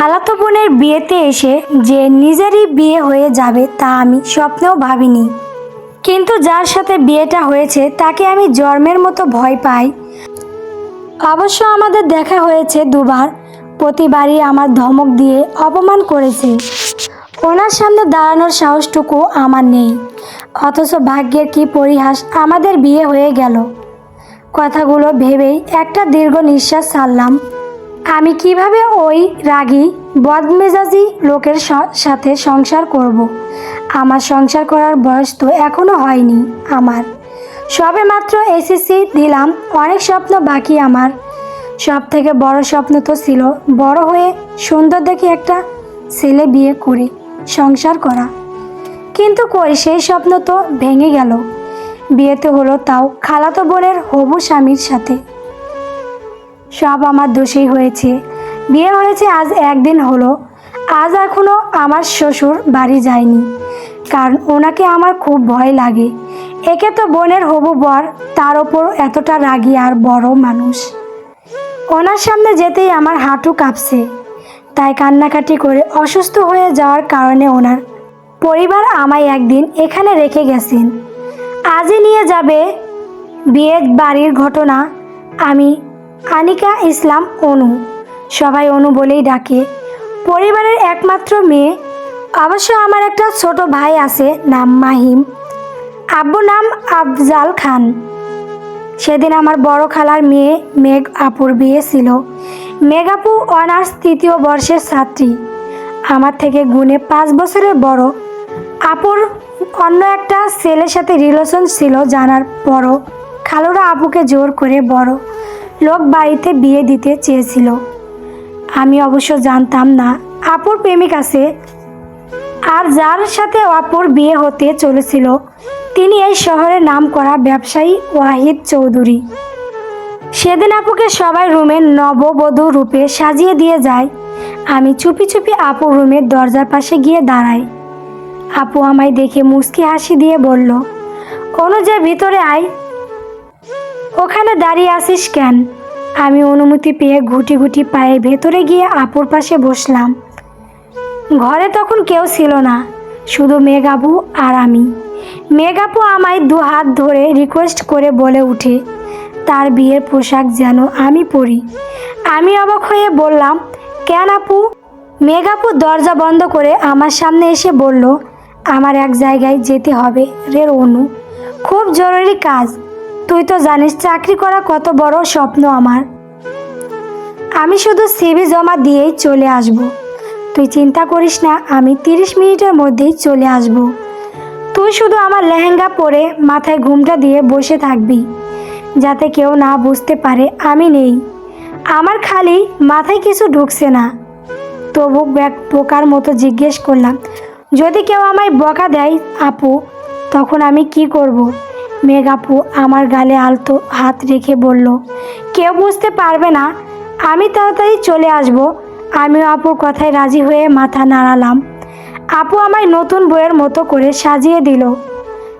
খালাতো বোনের বিয়েতে এসে যে নিজেরই বিয়ে হয়ে যাবে তা আমি স্বপ্নেও ভাবিনি। কিন্তু যার সাথে বিয়েটা হয়েছে তাকে আমি জন্মের মতো ভয় পাই। অবশ্য আমাদের দেখা হয়েছে দুবার। প্রতিবারই আমার ধমক দিয়ে অপমান করেছে। ওনার সামনে দাঁড়ানোর সাহসটুকু আমার নেই। অথচ ভাগ্যের কি পরিহাস আমাদের বিয়ে হয়ে গেল। কথাগুলো ভেবেই একটা দীর্ঘ নিঃশ্বাস ছাড়লাম। আমি কীভাবে ওই রাগী, বদমেজাজি লোকের সাথে সংসার করব। আমার সংসার করার বয়স তো এখনও হয়নি আমার। সবে মাত্র এসএসসি দিলাম, অনেক স্বপ্ন বাকি আমার। সব থেকে বড় স্বপ্ন তো ছিল বড় হয়ে সুন্দর দেখে একটা ছেলে বিয়ে করে, সংসার করা। কিন্তু কই, সেই স্বপ্ন তো ভেঙে গেল। বিয়েতে হলো তাও খালাতো বোনের হবু স্বামীর সাথে। সব আমার দোষেই হয়েছে। বিয়ে হয়েছে আজ একদিন হলো। আজ এখনও আমার শ্বশুর বাড়ি যায়নি। কারণ ওনাকে আমার খুব ভয় লাগে। একে তো বোনের হবু বর, তার ওপর এতটা রাগী আর বড় মানুষ। ওনার সামনে যেতেই আমার হাঁটু কাঁপছে। তাই কান্নাকাটি করে অসুস্থ হয়ে যাওয়ার কারণে ওনার পরিবার আমায় একদিন এখানে রেখে গেছেন। আজই নিয়ে যাবে। বিয়ের বাড়ির ঘটনা আমি আনিকা ইসলাম অনু। সবাই অনু বলেই ডাকে। পরিবারের একমাত্র মেয়ে। অবশ্য আমার একটা ছোট ভাই আছে, নাম মাহিম। আব্বু নাম আফজাল খান। সেদিন আমার বড় খালার মেয়ে মেঘ আপুর বিয়ে ছিল। মেঘ আপু অনার্স তৃতীয় বর্ষের ছাত্রী। আমার থেকে গুণে পাঁচ বছরের বড়। আপুর অন্য একটা ছেলের সাথে রিলেশন ছিল জানার পরও খালুরা আপুকে জোর করে বড়। লোক বাড়িতে বিয়ে দিতে চেয়েছিল। আমি অবশ্য জানতাম না আপুর প্রেমিক আছে আর যার সাথে অপর বিয়ে হতে চলেছিল, তিনি এই শহরে নাম করা ব্যবসায়ী ওয়াহিদ চৌধুরী। সেদিন আপুকে সবাই রুমে নববধূ রূপে সাজিয়ে দিয়ে যায়। আমি চুপি চুপি আপুর রুমের দরজার পাশে গিয়ে দাঁড়াই। আপু আমায় দেখে মুচকি হাসি দিয়ে বলল অনুজয় ভিতরে আয়। ওখানে দাঁড়িয়ে আসিস কেন? আমি অনুমতি পেয়ে ঘুটি ঘুটি পায়ে ভেতরে গিয়ে আপুর পাশে বসলাম। ঘরে তখন কেউ ছিল না, শুধু মেঘাবু আর আমি। মেঘাপু আমায় দু হাত ধরে রিকোয়েস্ট করে বলে উঠে, তার বিয়ের পোশাক যেন আমি পরি। আমি অবাক হয়ে বললাম, কেন আপু? মেঘাপু দরজা বন্ধ করে আমার সামনে এসে বলল, আমার এক জায়গায় যেতে হবে রে অনু খুব জরুরি কাজ। তুই তো জানিস চাকরি করা কত বড় স্বপ্ন আমার। আমি শুধু সিভি জমা দিয়েই চলে আসব। তুই চিন্তা করিস না, আমি তিরিশ মিনিটের মধ্যেই চলে আসব। তুই শুধু আমার লেহেঙ্গা পরে মাথায় ঘুমটা দিয়ে বসে থাকবি। যাতে কেউ না বুঝতে পারে আমি নেই। আমার খালি মাথায় কিছু ঢুকছে না। তবু ব্যাগ পোকার মতো জিজ্ঞেস করলাম, যদি কেউ আমায় বকা দেয়, আপু, তখন আমি কি করব। মেঘ আপু আমার গালে আলতো হাত রেখে বলল কেউ বুঝতে পারবে না? আমি তাড়াতাড়ি চলে আসব। আমিও আপুর কথায় রাজি হয়ে মাথা নাড়ালাম। আপু আমায় নতুন বইয়ের মতো করে সাজিয়ে দিল।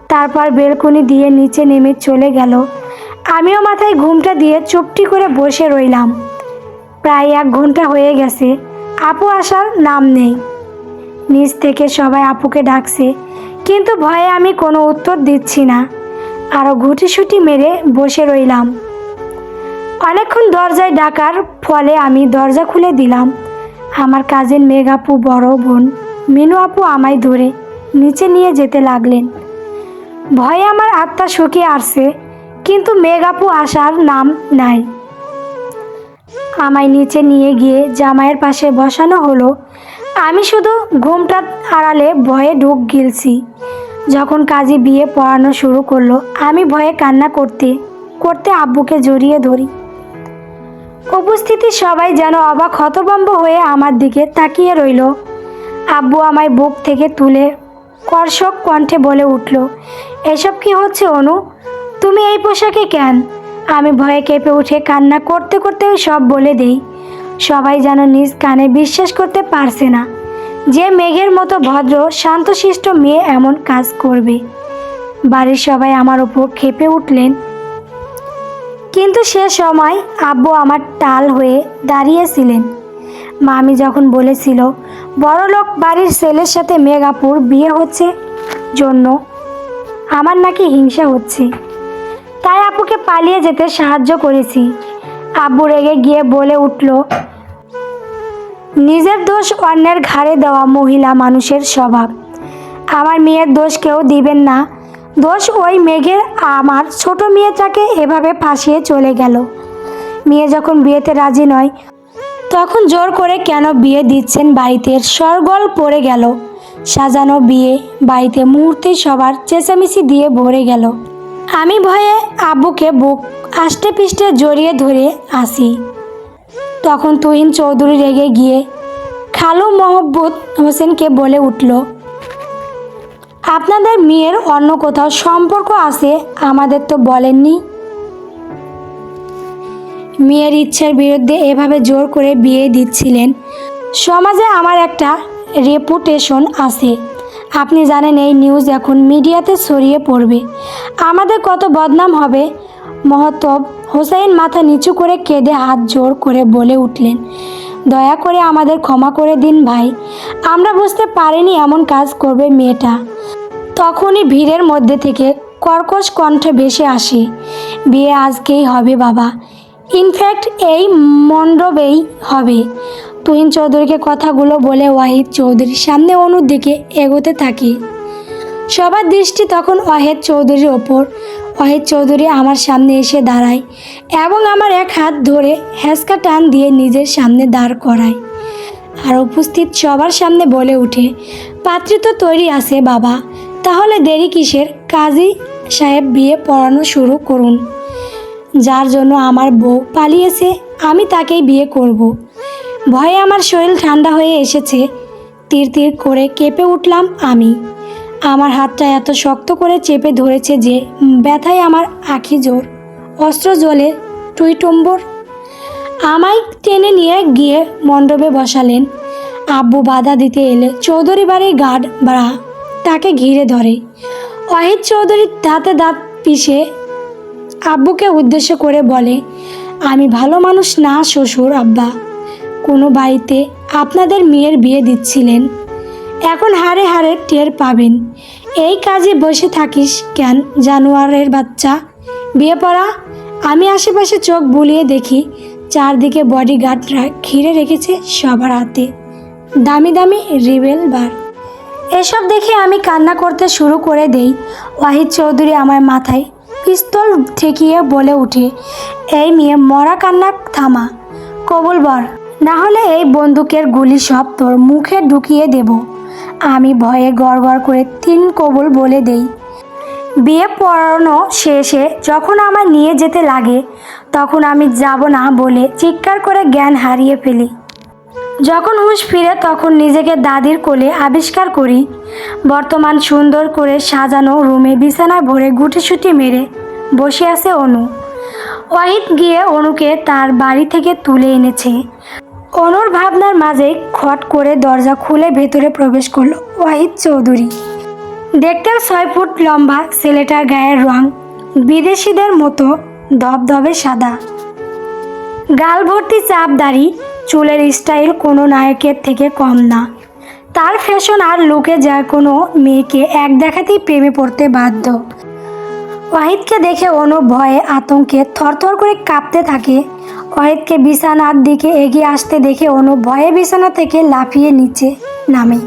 তারপর বেলকনি দিয়ে নিচে নেমে চলে গেল। আমিও মাথায় ঘুমটা দিয়ে চুপটি করে বসে রইলাম। প্রায় এক ঘণ্টা হয়ে গেছে, আপু আসার নাম নেই। নিচ থেকে সবাই আপুকে ডাকছে, কিন্তু ভয়ে আমি কোনো উত্তর দিচ্ছি না। আরও ঘুটিসুটি মেরে বসে রইলাম। অনেকক্ষণ দরজায় ডাকার ফলে আমি দরজা খুলে দিলাম। আমার কাজিন মেঘ আপু বড় বোন, মিনু আপু আমায় ধরে নিচে নিয়ে যেতে লাগলেন। ভয়ে আমার আত্মা শুকিয়ে আসছে, কিন্তু মেঘ আপু আসার নাম নাই। আমায় নিচে নিয়ে গিয়ে জামাইয়ের পাশে বসানো হলো। আমি শুধু ঘুমটা আড়ালে ভয়ে ঢুক গিলছি। যখন কাজী বিয়ে পড়ানো শুরু করল, আমি ভয়ে কান্না করতে করতে আব্বুকে জড়িয়ে ধরি। উপস্থিতি সবাই যেন অবাক হতভম্ব হয়ে আমার দিকে তাকিয়ে রইল। আব্বু আমায় বুক থেকে তুলে কর্ষক কণ্ঠে বলে উঠল, এসব কি হচ্ছে অনু? তুমি এই পোশাকে কেন? আমি ভয়ে কেঁপে উঠে কান্না করতে করতে সব বলে দেই। সবাই যেন নিজ কানে বিশ্বাস করতে পারছে না। যে মেঘের মতো ভদ্র, শান্তশিষ্ট মেয়ে এমন কাজ করবে। বাড়ির সবাই আমার ওপর খেপে উঠলেন। কিন্তু সে সময় আব্বু আমার টাল হয়ে দাঁড়িয়েছিলেন। মামি যখন বলেছিল বড়লোক বাড়ির ছেলের সাথে মেঘাপুর বিয়ে হচ্ছে জন্য আমার নাকি হিংসা হচ্ছে। তাই আপুকে পালিয়ে যেতে সাহায্য করেছি। আব্বু রেগে গিয়ে বলে উঠল নিজের দোষ অন্যের ঘাড়ে দেওয়া মহিলা মানুষের স্বভাব। আমার মেয়ের দোষ কেউ দিবেন না। দোষ ওই মেঘের আমার ছোট মেয়েটাকে এভাবে ফাঁসিয়ে চলে গেল। মেয়ে যখন বিয়েতে রাজি নয়, তখন জোর করে কেন বিয়ে দিচ্ছেন বাড়িতে? সরগল পড়ে গেল। সাজানো বিয়ে, বাড়িতে মুহূর্তে সবার চেঁচামেচি দিয়ে ভরে গেল। আমি ভয়ে আব্বুকে বুক আষ্টে পিষ্টে জড়িয়ে ধরে আসি তখন তুহিন চৌধুরী রেগে গিয়ে, খালু মহব্বত হোসেনকে বলে উঠল, আপনাদের মেয়ের অন্য কোথাও সম্পর্ক আছে? আমাদের তো বলেননি। মেয়ের ইচ্ছার বিরুদ্ধে এভাবে জোর করে বিয়ে দিচ্ছিলেন। সমাজে আমার একটা রেপুটেশন আছে। আপনি জানেন, এই নিউজ এখন মিডিয়াতে ছড়িয়ে পড়বে। আমাদের কত বদনাম হবে মহতব হোসাইন মাথা নিচু করে কেঁদে হাত জোর করে বলে উঠলেন, দয়া করে আমাদের ক্ষমা করে দিন ভাই। আমরা বুঝতে পারিনি এমন কাজ করবে মেয়েটা। তখনই ভিড়ের মধ্যে থেকে কর্কশ কণ্ঠে ভেসে আসে, বিয়ে আজকেই হবে বাবা। ইনফ্যাক্ট এই মণ্ডপেই হবে। তুহিন চৌধুরীকে কথাগুলো বলে ওয়াহিদ চৌধুরীর সামনে অনুর দিকে এগোতে থাকে। সবার দৃষ্টি তখন ওয়াহেদ চৌধুরীর ওপর। ওয়াহিদ চৌধুরী আমার সামনে এসে দাঁড়ায় এবং আমার এক হাত ধরে হ্যাসকা টান দিয়ে নিজের সামনে দাঁড় করায়। আর উপস্থিত সবার সামনে বলে ওঠে, পাত্রী তো তৈরি আছে, বাবা। তাহলে দেরি কিসের? কাজী সাহেব বিয়ে পড়ানো শুরু করুন। যার জন্য আমার বউ পালিয়েছে, আমি তাকেই বিয়ে করব। ভয়ে আমার শরীর ঠান্ডা হয়ে এসেছে। তীর তীর করে কেঁপে উঠলাম আমি। আমার হাতটা এত শক্ত করে চেপে ধরেছে যে ব্যথায় আমার আখি জোর, অস্ত্র জলে টুইটম্বর আমায় টেনে নিয়ে গিয়ে মণ্ডপে বসালেন। আব্বু বাধা দিতে এলে চৌধুরী বাড়ির গার্ড বাড়া তাকে ঘিরে ধরে। অহিত চৌধুরী দাঁতে দাঁত পিষে আব্বুকে উদ্দেশ্য করে বলে, আমি ভালো মানুষ না, শ্বশুর আব্বা। কোনো বাড়িতে আপনাদের মেয়ের বিয়ে দিচ্ছিলেন। এখন হারে হারে টের পাবেন। এই কাজে বসে থাকিস কেন, জানোয়ারের বাচ্চা? বিয়ে পড়া? আমি আশেপাশে চোখ বুলিয়ে দেখি, চারদিকে বডিগার্ডরা ঘিরে রেখেছে সবার হাতে। দামি দামি রিবেল বার এসব দেখে আমি কান্না করতে শুরু করে দেই। ওয়াহিদ চৌধুরী আমার মাথায় পিস্তল ঠেকিয়ে বলে উঠে, এই মেয়ে, মরা কান্না থামা। কবুল বর, না হলে এই বন্দুকের গুলি সব তোর মুখে ঢুকিয়ে দেব। আমি ভয়ে গড়গড় করে তিন কবুল বলে দেই। বিয়ে পড়ানো শেষে যখন আমার নিয়ে যেতে লাগে, তখন আমি যাব না বলে চিৎকার করে জ্ঞান হারিয়ে ফেলি। যখন হুঁশ ফিরে তখন নিজেকে দাদির কোলে আবিষ্কার করি। বর্তমান সুন্দর করে সাজানো রুমে বিছানায় ভরে গুটিসুটি মেরে বসে আছে অনু। ওয়াহিদ গিয়ে অনুকে তার বাড়ি থেকে তুলে এনেছে। অনুর ভাবনার মাঝে খট করে দরজা খুলে ভেতরে প্রবেশ করল ওয়াহিদ চৌধুরী। দেখতেও ছয় ফুট লম্বা ছেলেটার গায়ের রং বিদেশিদের মতো ধবধবে সাদা। গাল ভর্তি চাপ দাড়ি চুলের স্টাইল কোনো নায়কের থেকে কম না। তার ফ্যাশন আর লুকে যা কোনো মেয়েকে এক দেখাতেই প্রেমে পড়তে বাধ্য। ওয়াহিদকে দেখে অনু ভয়ে আতঙ্কে থরথর করে কাঁপতে থাকে ওয়াহিদকে বিছানার দিকে এগিয়ে আসতে দেখে অনু ভয়ে বিছানা থেকে লাফিয়ে নিচে নামে।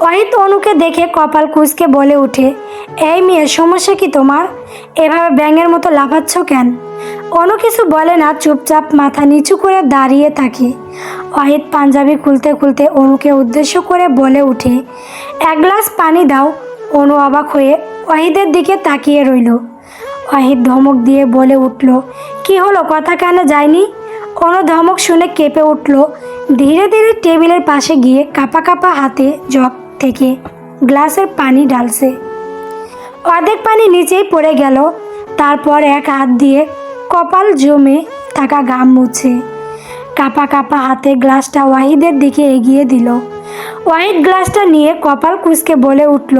অহিত অনুকে দেখে কপাল কুচকে বলে উঠে এই মেয়ে, সমস্যা কি তোমার? এভাবে ব্যাঙের মতো লাফাচ্ছ কেন? অনু কিছু বলে না, চুপচাপ মাথা নিচু করে দাঁড়িয়ে থাকে। অহিত পাঞ্জাবি খুলতে খুলতে অনুকে উদ্দেশ্য করে বলে উঠে এক গ্লাস পানি দাও। অনু অবাক হয়ে ওয়াহিদের দিকে তাকিয়ে রইল। ওয়াহিদ ধমক দিয়ে বলে উঠল, কি হলো? কথা কেন যায়নি? কোনো ধমক শুনে কেঁপে উঠল। ধীরে ধীরে টেবিলের পাশে গিয়ে কাপা কাপা হাতে জগ থেকে গ্লাসের পানি ঢালছে। অর্ধেক পানি নিচেই পড়ে গেল। তারপর এক হাত দিয়ে কপাল জমে থাকা ঘাম মুছে। কাপা কাপা হাতে গ্লাসটা ওয়াহিদের দিকে এগিয়ে দিল। ওয়াহিদ গ্লাসটা নিয়ে কপাল কুচকে বলে উঠল,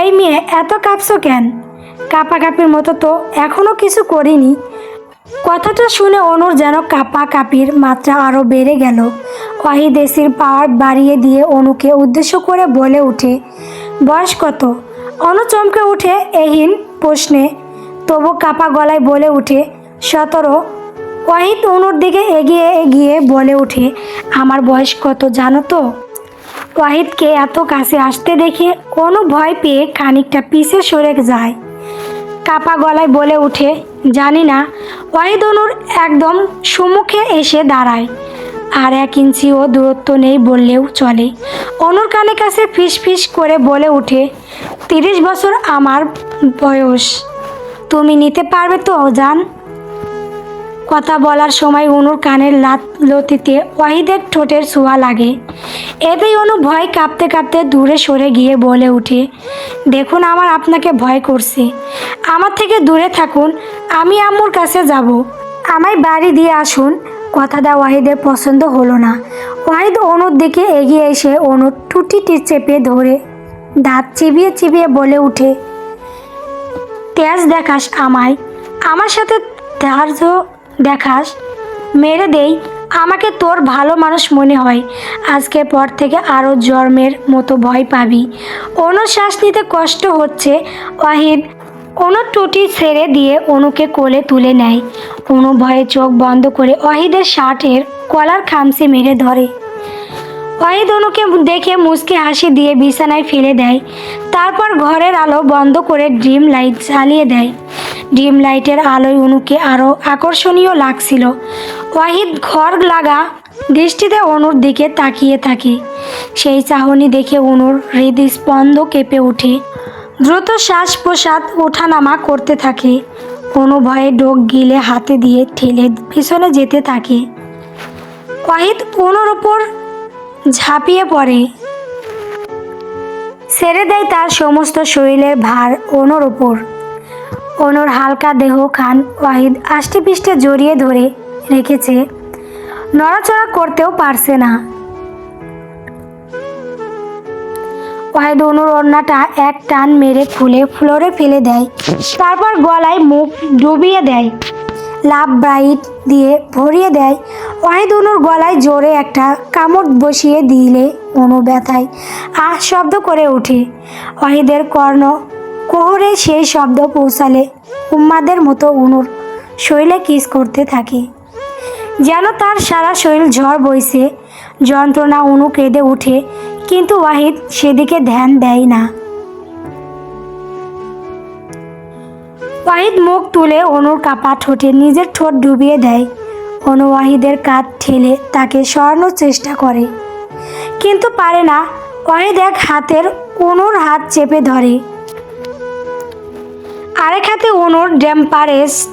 এই মেয়ে, এত কাঁপছো কেন? কাপাকাপির মতো তো এখনও কিছু করিনি। কথাটা শুনে অনুর যেন কাপা কাপির মাত্রা আরও বেড়ে গেল। ওয়াহিদ এসির পাওয়ার বাড়িয়ে দিয়ে অনুকে উদ্দেশ্য করে বলে ওঠে বয়স কত? অনু চমকে উঠে এহীন প্রশ্নে, তবু কাপা গলায় বলে ওঠে সতেরো। ওয়াহিদ অনুর দিকে এগিয়ে এগিয়ে বলে ওঠে আমার বয়স কত জানো তো? ওয়াহিদকে এত কাছে আসতে দেখে অনু ভয় পেয়ে খানিকটা পিছে সরে যায়। কাপা গলায় বলে উঠে, জানি না। ওয়াহিদ অনুর একদম সম্মুখে এসে দাঁড়ায়। আর এক ইঞ্চিও দূরত্ব নেই বললেও চলে। অনুর কানে কাছে ফিস ফিস করে বলে উঠে, তিরিশ বছর আমার বয়স। তুমি নিতে পারবে তো জান কথা বলার সময় অনুর কানের লাত লতিতে ওয়াহিদের ঠোঁটের ছোঁয়া লাগে। এতেই অনু ভয় কাঁপতে কাঁপতে দূরে সরে গিয়ে বলে ওঠে দেখুন, আমার আপনাকে ভয় করছে। আমার থেকে দূরে থাকুন, আমি আম্মুর কাছে যাব। আমায় বাড়ি দিয়ে আসুন। কথাটা ওয়াহিদের পছন্দ হলো না। ওয়াহিদ অনুর দিকে এগিয়ে এসে অনুর টুটিটি চেপে ধরে দাঁত চিবিয়ে চিবিয়ে বলে উঠে, তেজ দেখাস আমায়। আমার সাথে ধার্য দেখাস, মেরে দেই, আমাকে তোর ভালো মানুষ মনে হয়। আজকে পর থেকে আরও জন্মের মতো ভয় পাবি। অনুর শ্বাস নিতে কষ্ট হচ্ছে, ওয়াহিদ। অনু টুটি ছেড়ে দিয়ে অনুকে কোলে তুলে নেয়। অনু ভয়ে চোখ বন্ধ করে ওয়াহিদের শার্টের কলার খামচে মেরে ধরে। ওয়াহিদ অনুকে দেখে মুচকে হাসি দিয়ে বিছানায় ফেলে দেয়। তারপর ঘরের আলো বন্ধ করে ড্রিম লাইট জ্বালিয়ে দেয়। ড্রিম লাইটের আলোয় অনুকে আরও আকর্ষণীয় লাগছিল। ওয়াহিদ ঘর লাগা দৃষ্টিতে অনুর দিকে তাকিয়ে থাকে। সেই চাহনি দেখে অনুর হৃদস্পন্দ কেঁপে ওঠে। দ্রুত শ্বাস প্রশ্বাস ওঠানামা করতে থাকে। কোনো ভয়ে ডোক গিলে হাতে দিয়ে ঠেলে পিছনে যেতে থাকে। ওয়াহিদ অনুর ওপর ঝাঁপিয়ে পড়ে। ছেড়ে দেয় তার সমস্ত শরীরের ভার অনুর ওপর অনুর হালকা দেহ খান ওয়াহিদ আষ্টে পিষ্টে জড়িয়ে ধরে রেখেছে। নড়াচড়া করতেও পারছে না। ওয়াহিদ অনুর ওড়নাটা এক টান মেরে খুলে ফ্লোরে ফেলে দেয়। তারপর গলায় মুখ ডুবিয়ে দেয়। লাভ ব্রাইট দিয়ে ভরিয়ে দেয়। ওয়াহিদ অনুর গলায় জোরে একটা কামড় বসিয়ে দিলে অনু ব্যথায় আহ শব্দ করে ওঠে। ওয়াহিদের কর্ণ কোহরে সেই শব্দ পৌঁছালে উম্মাদের মতো উনুর শৈলে কিস করতে থাকে। যেন তার সারা শরীর ঝড় বইছে, যন্ত্রণা উনু কেঁদে ওঠে কিন্তু ওয়াহিদ সেদিকে ধ্যান দেয় না। ওয়াহিদ মুখ তুলে অনুর কাপা ঠোঁটে নিজের ঠোঁট ডুবিয়ে দেয়। অনু ওয়াহিদের কাঁধ ঠেলে তাকে সরানোর চেষ্টা করে। কিন্তু পারে না, ওয়াহিদ এক হাতের অনুর হাত চেপে ধরে। আরেক হাতে অনুর ড্যাম্পারেস্ট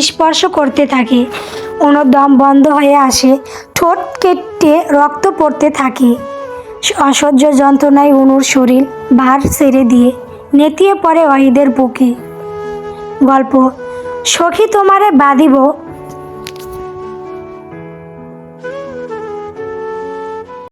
স্পর্শ করতে থাকে। অনুর দম বন্ধ হয়ে আসে। ঠোঁট কেটে রক্ত পড়তে থাকে। অসহ্য যন্ত্রণায় অনুর শরীর ভার ছেড়ে দিয়ে নেতিয়ে পড়ে অহিদের বুকে। গল্প, সখী তোমারে বাঁধিব